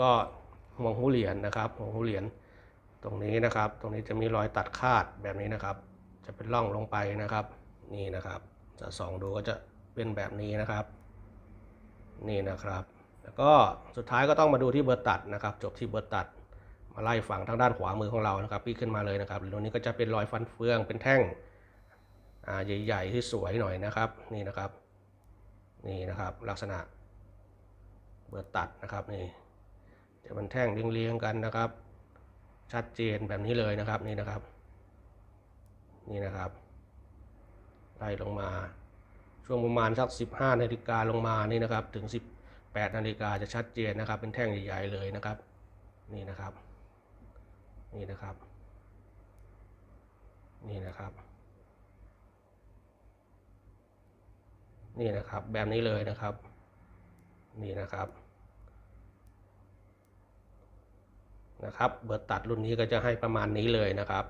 ก็ห่วงหูเหรียญนะครับห่วงหูเหรียญตรงนี้นะครับ ตรงนี้จะมีรอยตัดคาดแบบนี้นะครับ จะเป็นร่องลงไปนะครับ นี่นะครับจะส่องดูก็จะเป็นแบบนี้นะครับ นี่นะครับ แล้วก็สุดท้ายก็ต้องมาดูที่เบอร์ตัดนะครับ จบที่เบอร์ตัด มาไล่ฝั่งทางด้านขวามือของเรานะครับพี่ขึ้นมาเลยนะครับตรงนี้ก็จะเป็นรอยฟันเฟืองเป็นแท่งใหญ่ๆที่สวยหน่อยนะครับ นี่นะครับ นี่นะครับลักษณะเบอร์ตัดนะครับนี่ จะเป็นแท่งเรียงๆกันนะครับ ชัดเจนแบบนี้เลยนะครับนี่นะครับ นี่นะครับไล่ลงมาช่วงประมาณสัก 15นาฬิกาลงมานี่นะครับถึง 18นาฬิกาจะชัดเจนนะครับ เป็นแท่งใหญ่ๆเลยนะครับ นี่นะครับ นี่นะครับ นี่นะครับ นี่นะครับแบบนี้เลยนะครับ นี่นะครับ นะครับ เบอร์ตัดรุ่นนี้ก็จะให้ประมาณนี้เลยนะครับ